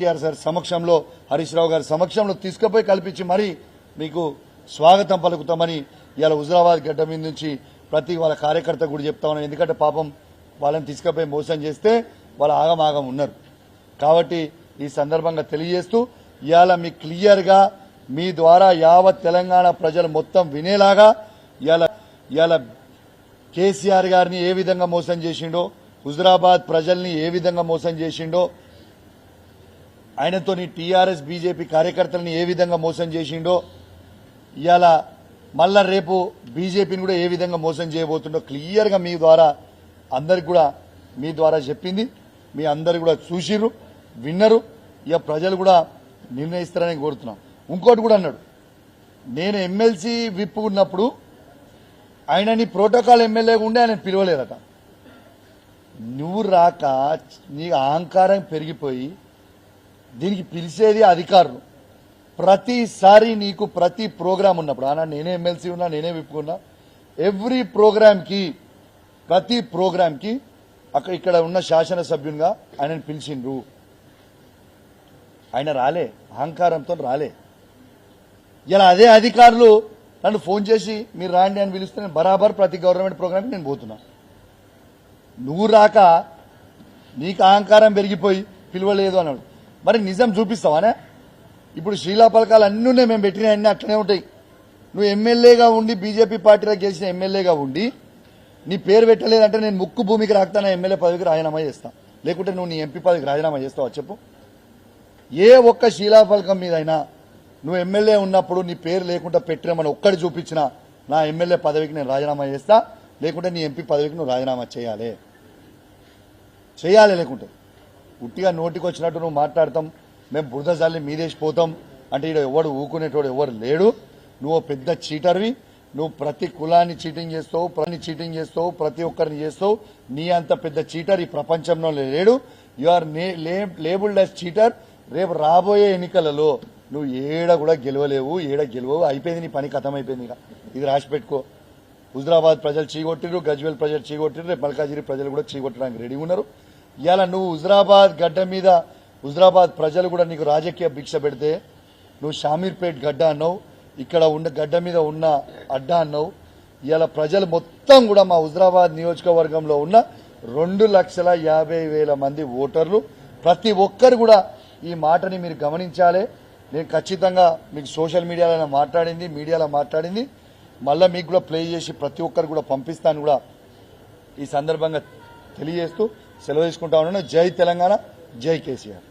KTR sir సమక్షంలో హరీష్ రావు గారి సమక్షంలో తీసుకుపోయి కల్పించి మరీ మీకు స్వాగతం పలుకుతామని ఇవాళ హుజరాబాద్ గడ్డ మీద నుంచి ప్రతి వాళ్ళ కార్యకర్త కూడా చెప్తా ఉన్నాను ఎందుకంటే పాపం వాళ్ళని తీసుకుపోయి మోసం చేస్తే వాళ్ళు ఆగమాగం ఉన్నారు. కాబట్టి ఈ సందర్భంగా తెలియజేస్తూ ఇవాళ మీ క్లియర్గా మీ ద్వారా యావత్ తెలంగాణ ప్రజలు మొత్తం వినేలాగా ఇవాళ ఇవాళ కేసీఆర్ గారిని ఏ విధంగా మోసం చేసిండో హుజరాబాద్ ప్రజల్ని ఏ విధంగా మోసం చేసిండో ఆయనతోని టీఆర్ఎస్ బీజేపీ కార్యకర్తలని ఏ విధంగా మోసం చేసిండో ఇవాళ మళ్ళా రేపు బీజేపీని కూడా ఏ విధంగా మోసం చేయబోతుండో క్లియర్గా మీ ద్వారా అందరికి కూడా మీ ద్వారా చెప్పింది. మీ అందరు కూడా చూసిర్రు విన్నరు. ఇక ప్రజలు కూడా నిర్ణయిస్తారని కోరుతున్నాం. ఇంకోటి కూడా అన్నాడు. నేను ఎమ్మెల్సీ విప్ ఉన్నప్పుడు ఆయన నీ ప్రోటోకాల్ ఎమ్మెల్యే ఉండే ఆయన పిలవలేదట. నువ్వు రాక నీ అహంకారం పెరిగిపోయి దీనికి పిలిచేది అధికారులు. ప్రతిసారి నీకు ప్రతి ప్రోగ్రాం ఉన్నప్పుడు అన్న నేనే ఎమ్మెల్సీ ఉన్నా నేనే విప్పుకున్నా ఎవ్రీ ప్రోగ్రాంకి ప్రతి ప్రోగ్రాంకి అక్కడ ఇక్కడ ఉన్న శాసనసభ్యునిగా ఆయనను పిలిచిండ్రు. ఆయన రాలే అహంకారంతో రాలే. ఇలా అదే అధికారులు నన్ను ఫోన్ చేసి మీరు రాండి అని పిలిస్తే నేను బరాబర్ ప్రతి గవర్నమెంట్ ప్రోగ్రామ్కి నేను పోతున్నా. నువ్వు రాక నీకు అహంకారం పెరిగిపోయి పిలవలేదు అన్నాడు. మరి నిజం చూపిస్తావానే ఇప్పుడు శ్రీలా పలకాలు అన్నీ ఉన్నాయి మేము పెట్టిన అన్నీ అట్లనే ఉంటాయి. నువ్వు ఎమ్మెల్యేగా ఉండి బీజేపీ పార్టీలో గెలిచిన ఎమ్మెల్యేగా ఉండి నీ పేరు పెట్టలేదంటే నేను ముక్కు భూమికి రాకుతాను ఎమ్మెల్యే పదవికి రాజీనామా చేస్తా. లేకుంటే నువ్వు నీ ఎంపీ పదవికి రాజీనామా చేస్తావా చెప్పు. ఏ ఒక్క శిలాఫలకం మీదైనా నువ్వు ఎమ్మెల్యే ఉన్నప్పుడు నీ పేరు లేకుండా పెట్టినామని ఒక్కడి చూపించినా నా ఎమ్మెల్యే పదవికి నేను రాజీనామా చేస్తా లేకుంటే నీ ఎంపీ పదవికి నువ్వు రాజీనామా చేయాలి. చేయాలి లేకుంటే. ఉట్టిగా నోటికి వచ్చినట్టు నువ్వు మాట్లాడతాం. మేము బురద జల్లి మీదేసిపోతాం అంటే ఇక్కడ ఎవడు ఊకునేటోడు ఎవరు లేడు. నువ్వు పెద్ద చీటర్వి. నువ్వు ప్రతి కులాన్ని చీటింగ్ చేస్తావు ప్రతి చీటింగ్ చేస్తావు ప్రతి ఒక్కరిని చేస్తావు. నీ అంత పెద్ద చీటర్ ఈ ప్రపంచంలో లేడు. You are labelled as cheater రేపు రాబోయే ఎన్నికలలో నువ్వు ఏడ కూడా గెలవలేవు ఏడ గెలవవు. అయిపోయింది నీ పని కథం అయిపోయింది ఇక. ఇది రాసిపెట్టుకో హుజరాబాద్ ప్రజలు చీగొట్టిరు గజ్వేల్ ప్రజలు చీగొట్టిరు రేపు మల్కాజిరి ప్రజలు కూడా చీగొట్టడానికి రెడీ ఉన్నారు. ఇవాళ నువ్వు హుజరాబాద్ గడ్డ మీద హుజరాబాద్ ప్రజలు కూడా నీకు రాజకీయ భిక్ష పెడితే నువ్వు షామీర్పేట్ గడ్డ అన్నావు ఇక్కడ ఉన్న గడ్డ మీద ఉన్న అడ్డా అన్నావు. ఇవాళ ప్రజలు మొత్తం కూడా మా హుజరాబాద్ నియోజకవర్గంలో ఉన్న రెండు లక్షల యాభై వేల మంది ఓటర్లు ప్రతి ఒక్కరు కూడా ఈ మాటని మీరు గమనించాలి. నేను ఖచ్చితంగా మీకు సోషల్ మీడియాలో మాట్లాడింది మీడియాలో మాట్లాడింది. మళ్ళీ మీకు కూడా ప్లే చేసి ప్రతి ఒక్కరు కూడా పంపిస్తాను కూడా ఈ సందర్భంగా తెలియజేస్తూ సెలవు తీసుకుంటా ఉన్నాను. జై తెలంగాణ జై కేసీఆర్.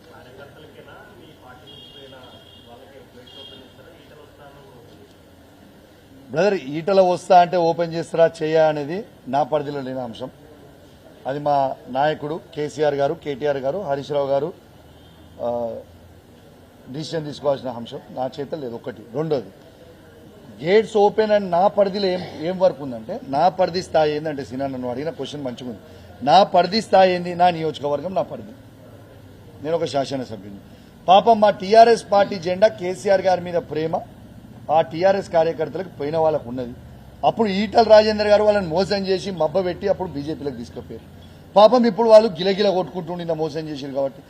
బ్రదర్ ఈటల వస్తా అంటే ఓపెన్ చేస్తారా చేయా అనేది నా పరిధిలో లేని అంశం. అది మా నాయకుడు కేసీఆర్ గారు కేటీఆర్ గారు హరీష్ రావు గారు డిసిషన్ తీసుకోవాల్సిన అంశం. నా చేత లేదు ఒకటి రెండోది. గేట్స్ ఓపెన్ అండ్ నా పరిధిలో ఏం ఏం వర్క్ ఉందంటే నా పరిధి స్థాయి ఏంటంటే సినా నన్ను అడిగిన క్వశ్చన్ మంచిగా ఉంది నా పరిధి స్థాయి ఏంది? నా నియోజకవర్గం నా పరిధి. నేను ఒక శాసనసభ్యుని పాపం మా టీఆర్ఎస్ పార్టీ జెండా కేసీఆర్ గారి మీద ప్రేమ ఆ టీఆర్ఎస్ కార్యకర్తలకు పోయిన వాళ్ళకు ఉన్నది. అప్పుడు ఈటల రాజేందర్ గారు వాళ్ళని మోసం చేసి మబ్బ పెట్టి అప్పుడు బీజేపీలకు తీసుకుపోయారు. పాపం ఇప్పుడు వాళ్ళు గిలగిల కొట్టుకుంటుండి మోసం చేశారు కాబట్టి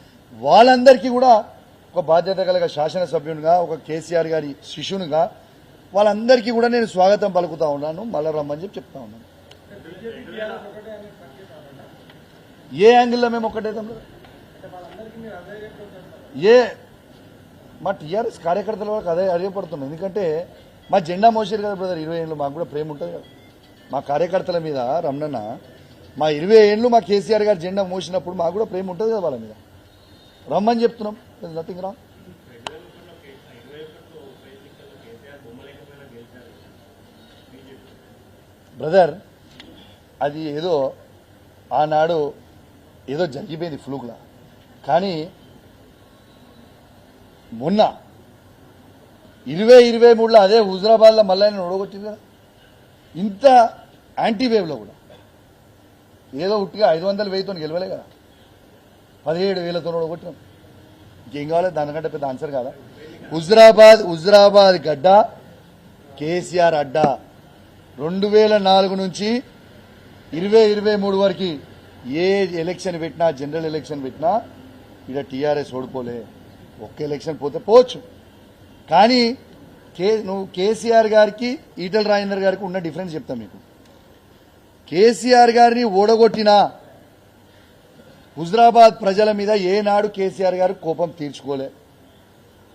వాళ్ళందరికీ కూడా ఒక బాధ్యత కలిగ శాసనసభ్యునిగా ఒక కేసీఆర్ గారి శిష్యునిగా వాళ్ళందరికీ కూడా నేను స్వాగతం పలుకుతా ఉన్నాను. మళ్ళా రమ్మని చెప్పి చెప్తా ఉన్నాను. ఏ యాంగిల్లో మేము ఒక్కటే తమ్ముడు? ఏ మా టీఆర్ఎస్ కార్యకర్తల వరకు అదే అదే ఎందుకంటే మా జెండా మోసారు కదా బ్రదర్ ఇరవై ఏళ్ళు మాకు కూడా ప్రేమ ఉంటుంది కదా. మా కార్యకర్తల మీద రమణన్న మా ఇరవై ఏళ్ళు మా కేసీఆర్ గారు జెండా మోసినప్పుడు మాకు కూడా ప్రేమ ఉంటుంది కదా వాళ్ళ మీద. రమ్మని చెప్తున్నాం. నథింగ్ రామ్ బ్రదర్ అది ఏదో ఆనాడు ఏదో జరిగిపోయింది ఫ్లూక్లా. కానీ మొన్న ఇరవై ఇరవై మూడులో అదే హుజరాబాద్లో మళ్ళీ ఆయన కదా? ఇంత యాంటీవేవ్లో కూడా. ఏదో ఉట్టిగా ఐదు వందల వెయ్యితో గెలవలే కదా. పదిహేడు వేలతో ఓడగొట్టినాం ఇంకేం కావాలి? దానికంటే పెద్ద ఆన్సర్ కాదా? హుజరాబాద్ హుజరాబాద్ గడ్డ కేసీఆర్ అడ్డా. రెండు వేల నాలుగు నుంచి ఇరవై ఇరవై మూడు వరకు ఏ ఎలక్షన్ పెట్టినా జనరల్ ఎలక్షన్ పెట్టినా ఇక్కడ టీఆర్ఎస్ ఓడిపోలే. ఒక్క ఎలక్షన్ పోతే పోవచ్చు. కానీ కే నువ్వు కేసీఆర్ గారికి ఈటల రాజేందర్ గారికి ఉన్న డిఫరెన్స్ చెప్తా మీకు. కేసీఆర్ గారిని ఓడగొట్టినా హుజరాబాద్ ప్రజల మీద ఏనాడు కేసీఆర్ గారు కోపం తీర్చుకోలే.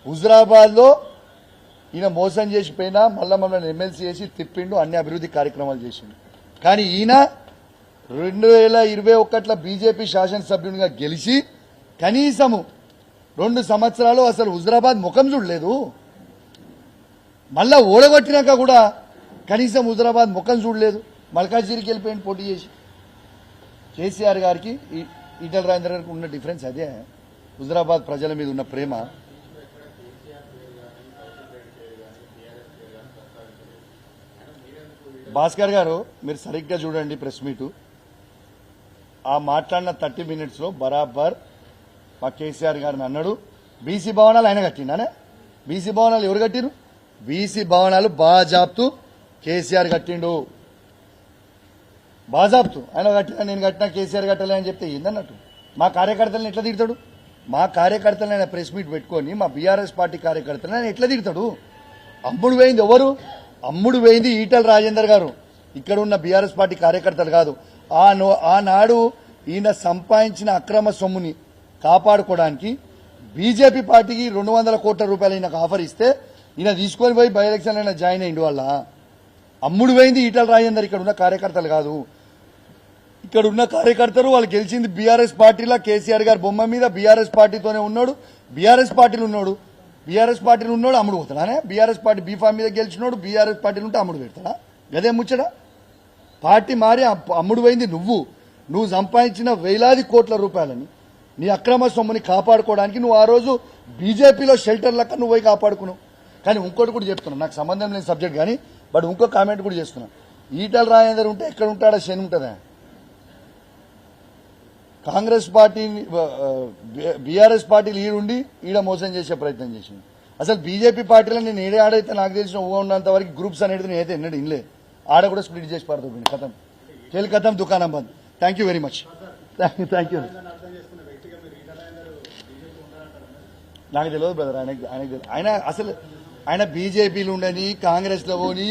హుజరాబాద్లో ఈయన మోసం చేసిపోయినా మళ్ళా మమ్మల్ని ఎమ్మెల్సీ చేసి తిప్పిండు అన్ని అభివృద్ధి కార్యక్రమాలు చేసిండు. కానీ ఈయన రెండు వేల ఇరవై ఒకటిలో బీజేపీ శాసనసభ్యునిగా గెలిచి కనీసము రెండు సంవత్సరాలు అసలు హుజరాబాద్ ముఖం చూడలేదు. మళ్ళా ఓడగొట్టినాక కూడా కనీసం హుజరాబాద్ ముఖం చూడలేదు. మల్కాజిరికి వెళ్ళిపోయింది పోటీ చేసి కేసీఆర్ గారికి ఈటల రాజేంద్ర గారికి ఉన్న డిఫరెన్స్ అదే. హుజరాబాద్ ప్రజల మీద ఉన్న ప్రేమ. భాస్కర్ గారు మీరు సరిగ్గా చూడండి ప్రెస్ మీటు. ఆ మాట్లాడిన థర్టీ మినిట్స్లో బరాబర్ మా కేసీఆర్ గారిని అన్నాడు. బీసీ భవనాలు ఆయన కట్టిండానే బీసీ భవనాలు ఎవరు కట్టిరు బీసీ భవనాలు బాజాప్తు కేసీఆర్ కట్టిండు. బాజాప్తు ఆయన కట్టినా నేను కట్టినా కేసీఆర్ కట్టలే అని చెప్తే ఏందన్నట్టు? మా కార్యకర్తలను ఎట్లా తిడతాడు? మా కార్యకర్తలను ఆయన ప్రెస్ మీట్ పెట్టుకొని మా బీఆర్ఎస్ పార్టీ కార్యకర్తలను ఆయన ఎట్లా తిడతాడు? అమ్ముడు వేయింది ఎవరు? అమ్ముడు వేయింది ఈటల రాజేందర్ గారు. ఇక్కడ ఉన్న బీఆర్ఎస్ పార్టీ కార్యకర్తలు కాదు. ఆ నో- ఆనాడు ఈయన సంపాదించిన అక్రమ సొమ్ముని కాపాడుకోవడానికి బీజేపీ పార్టీకి రెండు వందల కోట్ల రూపాయలు ఈయనకు ఆఫర్ ఇస్తే ఈయన తీసుకొని పోయి బై ఎలక్షన్ అయినా జాయిన్ అయ్యిండు వాళ్ళ. అమ్ముడు పోయింది ఈటల రాజేందర్ ఇక్కడ ఉన్న కార్యకర్తలు కాదు. ఇక్కడ ఉన్న కార్యకర్తలు వాళ్ళు గెలిచింది బీఆర్ఎస్ పార్టీలో. కేసీఆర్ గారి బొమ్మ మీద బీఆర్ఎస్ పార్టీతోనే ఉన్నాడు. బీఆర్ఎస్ పార్టీలు ఉన్నాడు. బీఆర్ఎస్ పార్టీలు ఉన్నాడు అమ్ముడు పోతాడానే బీఆర్ఎస్ పార్టీ బీఫామ్ మీద గెలిచినోడు బీఆర్ఎస్ పార్టీలు ఉంటే అమ్ముడు పెడతాడా? గదే ముచ్చడా పార్టీ మారి అమ్ముడుపోయింది అమ్ముడు పోయింది నువ్వు. నువ్వు సంపాదించిన వేలాది కోట్ల రూపాయలని నీ అక్రమ సొమ్ముని కాపాడుకోవడానికి నువ్వు ఆ రోజు బీజేపీలో షెల్టర్ లెక్క నువ్వు పోయి కాపాడుకున్నావు. కానీ ఇంకోటి కూడా చెప్తున్నా నాకు సంబంధం లేని సబ్జెక్ట్ కానీ బట్ ఇంకో కామెంట్ కూడా చేస్తున్నా. ఈటల రాజేందర్ ఉంటే ఎక్కడ ఉంటాడా? శని ఉంటుందా? కాంగ్రెస్ పార్టీ బీఆర్ఎస్ పార్టీలు ఈడుండి ఈడ మోసం చేసే ప్రయత్నం చేసింది అసలు బీజేపీ పార్టీలో నేను ఏడే ఆడైతే నాకు తెలిసిన ఊహ ఉన్నంత వరకు గ్రూప్స్ అనేది నేనైతే ఎన్నడూ ఇన్లే ఆడ కూడా స్ప్లిట్ చేసి పడుతుంది కథం. కేల్ కథం దుకాణం బంద్. Thank you very much thank you నాకు తెలియదు బ్రదర్ ఆయన ఆయన అసలు ఆయన బీజేపీలు ఉండని కాంగ్రెస్లో పోని